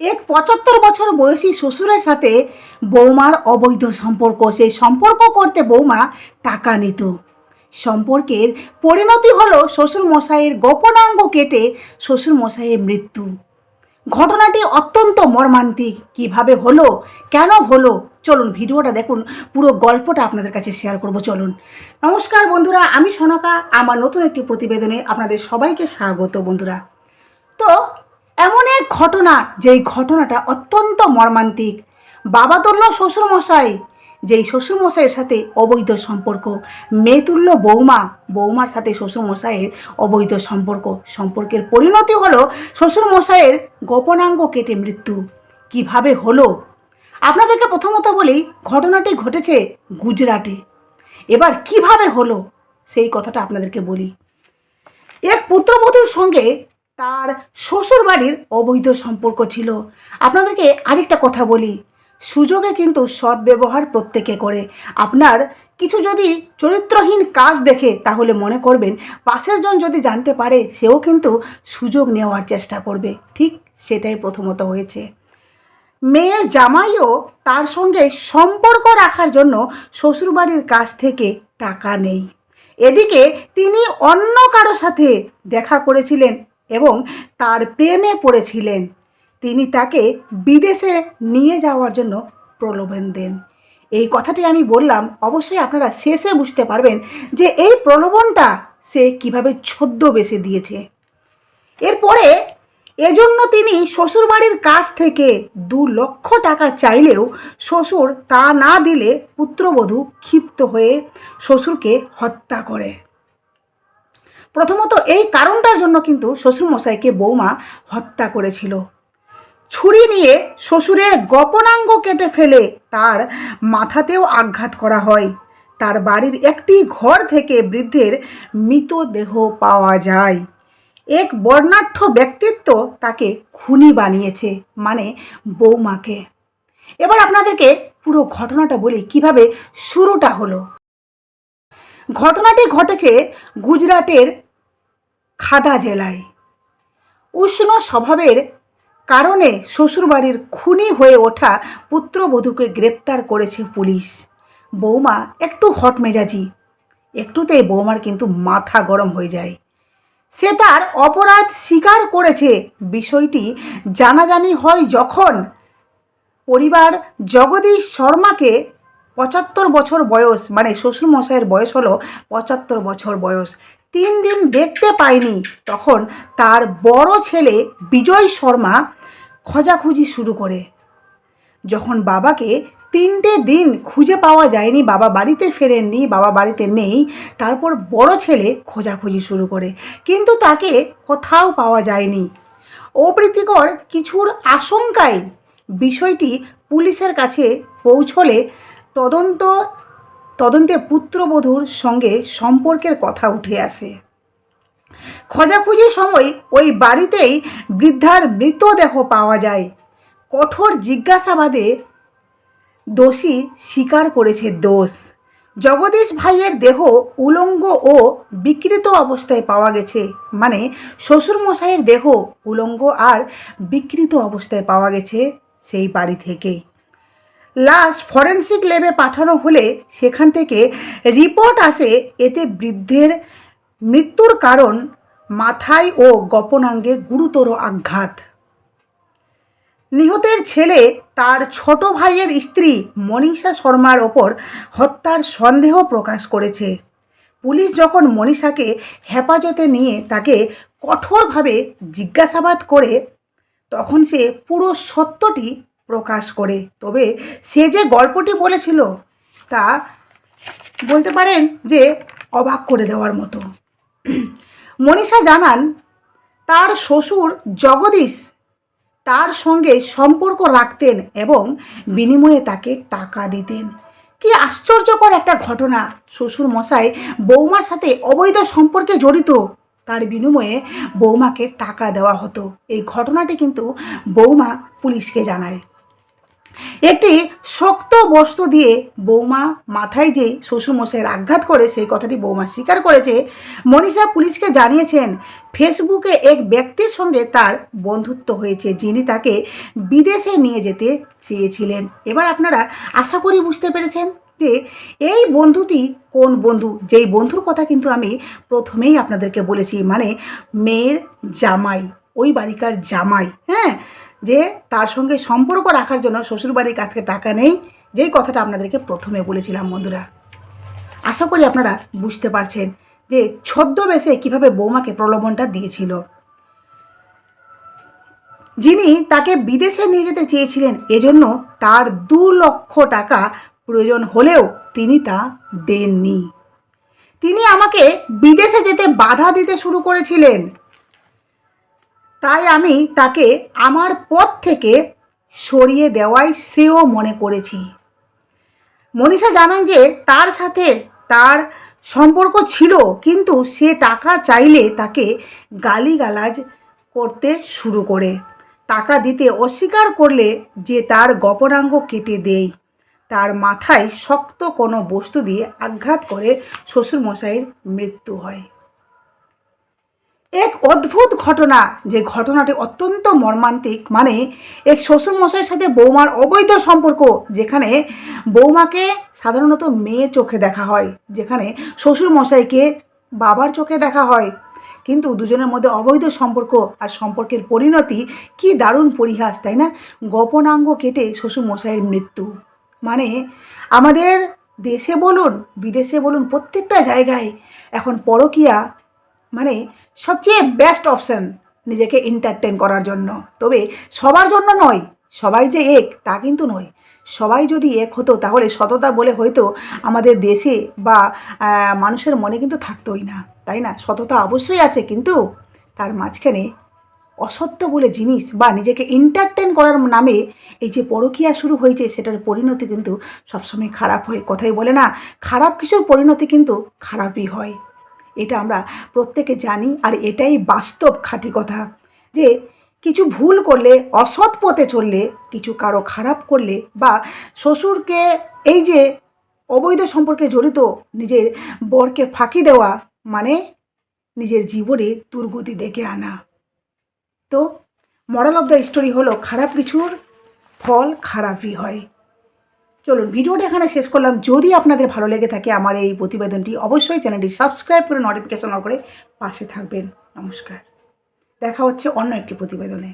এক পঁচাত্তর বছর বয়সী শ্বশুরের সাথে বৌমার অবৈধ সম্পর্ক। সেই সম্পর্ক করতে বৌমা টাকা নিত। সম্পর্কের পরিণতি হলো শ্বশুর মশাইয়ের গোপনাঙ্গ কেটে শ্বশুর মশাইয়ের মৃত্যু। ঘটনাটি অত্যন্ত মর্মান্তিক। কীভাবে হলো? কেন হলো? চলুন ভিডিওটা দেখুন। পুরো গল্পটা আপনাদের কাছে শেয়ার করব। চলুন। নমস্কার বন্ধুরা, আমি সনকা। আমার নতুন একটি প্রতিবেদনে আপনাদের সবাইকে স্বাগত বন্ধুরা। তো এমন এক ঘটনা, যেই ঘটনাটা অত্যন্ত মর্মান্তিক। বাবা তুল্য শ্বশুরমশাই, যেই শ্বশুরমশাইয়ের সাথে অবৈধ সম্পর্ক। মেয়ে তুল্য বৌমা, বৌমার সাথে শ্বশুরমশাইয়ের অবৈধ সম্পর্ক। সম্পর্কের পরিণতি হলো শ্বশুরমশাইয়ের গোপনাঙ্গ কেটে মৃত্যু। কীভাবে হলো? আপনাদেরকে প্রথমত বলি, ঘটনাটি ঘটেছে গুজরাটে। এবার কীভাবে হলো? সেই কথাটা আপনাদেরকে বলি। এক পুত্রবধূর সঙ্গে তার শ্বশুর বাড়ির অবৈধ সম্পর্ক ছিল। আপনাদেরকে আরেকটা কথা বলি। সুযোগে কিন্তু সদ্ব্যবহার প্রত্যেকে করে। আপনার কিছু যদি চরিত্রহীন কাজ দেখে তাহলে মনে করবেন, পাশের জন যদি জানতে পারে, সেও কিন্তু সুযোগ নেওয়ার চেষ্টা করবে। ঠিক সেটাই প্রথমত হয়েছে। মেয়ের জামাইও তার সঙ্গে সম্পর্ক রাখার জন্য শ্বশুরবাড়ির কাছ থেকে টাকা নেই। এদিকে তিনি অন্য কারও সাথে দেখা করেছিলেন এবং তার প্রেমে পড়েছিলেন। তিনি তাকে বিদেশে নিয়ে যাওয়ার জন্য প্রলোভন দেন। এই কথাটি আমি বললাম, অবশ্যই আপনারা শেষে বুঝতে পারবেন যে এই প্রলোভনটা সে কীভাবে ছদ্মবেশে দিয়েছে। এরপরে এজন্য তিনি শ্বশুরবাড়ির কাছ থেকে দু লক্ষ টাকা চাইলেও শ্বশুর তা না দিলে পুত্রবধূ ক্ষিপ্ত হয়ে শ্বশুরকে হত্যা করে। প্রথমত এই কারণটার জন্য কিন্তু শ্বশুরমশাইকে বৌমা হত্যা করেছিল। ছুরি নিয়ে শ্বশুরের গোপনাঙ্গ কেটে ফেলে তার মাথাতেও আঘাত করা হয়। তার বাড়ির একটি ঘর থেকে বৃদ্ধের মৃতদেহ পাওয়া যায়। এক বর্ণাঢ্য ব্যক্তিত্ব তাকে খুনি বানিয়েছে মানে বৌমাকে। এবার আপনাদেরকে পুরো ঘটনাটা বলি, কীভাবে শুরুটা হলো। ঘটনাটি ঘটেছে গুজরাটের খাদা জেলায়। উষ্ণ স্বভাবের কারণে শ্বশুরবাড়ির খুনি হয়ে ওঠা পুত্রবধূকে গ্রেপ্তার করেছে পুলিশ। বৌমা একটু হট মেজাজি, একটুতেই বৌমার কিন্তু মাথা গরম হয়ে যায়। সে তার অপরাধ স্বীকার করেছে। বিষয়টি জানাজানি হয় যখন পরিবার জগদীশ শর্মাকে পঁচাত্তর বছর বয়স মানে শ্বশুরমশাইয়ের বয়স হলো পঁচাত্তর বছর বয়স। তিন দিন দেখতে পায়নি তখন তার বড় ছেলে বিজয় শর্মা খোঁজাখুঁজি শুরু করে। যখন বাবাকে তিনটে দিন খুঁজে পাওয়া যায়নি, বাবা বাড়িতে ফেরেননি, বাবা বাড়িতে নেই, তারপর বড় ছেলে খোঁজাখুঁজি শুরু করে। কিন্তু তাকে কোথাও পাওয়া যায়নি। অপ্রীতিকর কিছুর আশঙ্কায় বিষয়টি পুলিশের কাছে পৌঁছলে তদন্ত, তদন্তে পুত্রবধূর সঙ্গে সম্পর্কের কথা উঠে আসে। খোঁজাখুঁজির সময় ওই বাড়িতেই বৃদ্ধার মৃতদেহ পাওয়া যায়। কঠোর জিজ্ঞাসাবাদে দোষী স্বীকার করেছে দোষ। জগদীশ ভাইয়ের দেহ উলঙ্গ ও বিকৃত অবস্থায় পাওয়া গেছে। মানে শ্বশুরমশাইয়ের দেহ উলঙ্গ আর বিকৃত অবস্থায় পাওয়া গেছে সেই বাড়ি থেকে। লাশ ফরেন্সিক ল্যাবে পাঠানো হলে সেখান থেকে রিপোর্ট আসে এতে বৃদ্ধের মৃত্যুর কারণ, মাথায় ও গোপনাঙ্গে গুরুতর আঘাত। নিহতের ছেলে তার ছোট ভাইয়ের স্ত্রী মনীষা শর্মার ওপর হত্যার সন্দেহ প্রকাশ করেছে। পুলিশ যখন মনীষাকে হেফাজতে নিয়ে তাকে কঠোরভাবে জিজ্ঞাসাবাদ করে, তখন সে পুরো সত্যটি প্রকাশ করে। তবে সে যে গল্পটি বলেছিল, তা বলতে পারেন যে অবাক করে দেওয়ার মতো। মনীষা জানান, তার শ্বশুর জগদীশ তার সঙ্গে সম্পর্ক রাখতেন এবং বিনিময়ে তাকে টাকা দিতেন। কি আশ্চর্যকর একটা ঘটনা। শ্বশুর মশাই বৌমার সাথে অবৈধ সম্পর্কে জড়িত, তার বিনিময়ে বৌমাকে টাকা দেওয়া হতো। এই ঘটনাটি কিন্তু বৌমা পুলিশকে জানায়। একটি শক্ত বস্তু দিয়ে বৌমা মাথায় যে শ্বশুরমশাইয়ের আঘাত করে, সেই কথাটি বৌমা স্বীকার করেছে। মনীষা পুলিশকে জানিয়েছেন, ফেসবুকে এক ব্যক্তির সঙ্গে তার বন্ধুত্ব হয়েছে, যিনি তাকে বিদেশে নিয়ে যেতে চেয়েছিলেন। এবার আপনারা আশা করি বুঝতে পেরেছেন যে এই বন্ধুটি কোন বন্ধু? যেই বন্ধুর কথা কিন্তু আমি প্রথমেই আপনাদেরকে বলেছি মানে মেয়ের জামাই, ওই বাড়িকার জামাই হ্যাঁ? যে তার সঙ্গে সম্পর্ক রাখার জন্য শ্বশুরবাড়ির কাছ থেকে টাকা নেই, যেই কথাটা আপনাদেরকে প্রথমে বলেছিলাম বন্ধুরা। আশা করি আপনারা বুঝতে পারছেন যে ছদ্মবেশে কীভাবে বৌমাকে প্রলোভনটা দিয়েছিল। যিনি তাকে বিদেশে নিয়ে যেতে চেয়েছিলেন, এজন্য তার দু লক্ষ টাকা প্রয়োজন হলেও তিনি তা দেননি। তিনি আমাকে বিদেশে যেতে বাধা দিতে শুরু করেছিলেন। তাই আমি তাকে আমার পথ থেকে সরিয়ে দেওয়াই শ্রেয় মনে করেছি। মনীষা জানান যে তার সাথে তার সম্পর্ক ছিল, কিন্তু সে টাকা চাইলে তাকে গালিগালাজ করতে শুরু করে। টাকা দিতে অস্বীকার করলে যে তার গোপনাঙ্গ কেটে দেয়। তার মাথায় শক্ত কোনো বস্তু দিয়ে আঘাত করে শ্বশুরমশাইয়ের মৃত্যু হয়। এক অদ্ভুত ঘটনা, যে ঘটনাটি অত্যন্ত মর্মান্তিক। মানে এক শ্বশুরমশাইয়ের সাথে বৌমার অবৈধ সম্পর্ক, যেখানে বৌমাকে সাধারণত মেয়ের চোখে দেখা হয়, যেখানে শ্বশুরমশাইকে বাবার চোখে দেখা হয়। কিন্তু দুজনের মধ্যে অবৈধ সম্পর্ক আর সম্পর্কের পরিণতি কি দারুণ পরিহাস, তাই না? গোপনাঙ্গ কেটে শ্বশুরমশাইয়ের মৃত্যু। মানে আমাদের দেশে বলুন, বিদেশে বলুন, প্রত্যেকটা জায়গায় এখন পরকিয়া মানে সবচেয়ে বেস্ট অপশান নিজেকে এন্টারটেন করার জন্য। তবে সবার জন্য নয়, সবাই যে এক, তা কিন্তু নয়। সবাই যদি এক হতো, তাহলে সততা বলে হয়তো আমাদের দেশে বা মানুষের মনে কিন্তু থাকতোই না, তাই না? সততা অবশ্যই আছে, কিন্তু তার মাঝখানে অসত্য বলে জিনিস বা নিজেকে এন্টারটেন করার নামে এই যে পরকিয়া শুরু হয়েছে, সেটার পরিণতি কিন্তু সবসময় খারাপ হয়। কথাই বলে না, খারাপ কিছুর পরিণতি কিন্তু খারাপই হয়। এটা আমরা প্রত্যেকে জানি আর এটাই বাস্তব খাঁটি কথা যে কিছু ভুল করলে, অসৎ পথে চললে, কিছু কারও খারাপ করলে বা শ্বশুরকে এই যে অবৈধ সম্পর্কে জড়িত নিজের বরকে ফাঁকি দেওয়া মানে নিজের জীবনে দুর্গতি ডেকে আনা। তো মরাল অফ দ্য স্টোরি হলো, খারাপ কিছুর ফল খারাপই হয়। চলুন, ভিডিওটা এখানে শেষ করলাম। যদি আপনাদের ভালো লেগে থাকে আমার এই প্রতিবেদনটি, অবশ্যই চ্যানেলটি সাবস্ক্রাইব করে নোটিফিকেশন অন করে পাশে থাকবেন। নমস্কার। দেখা হচ্ছে অন্য একটি প্রতিবেদনে।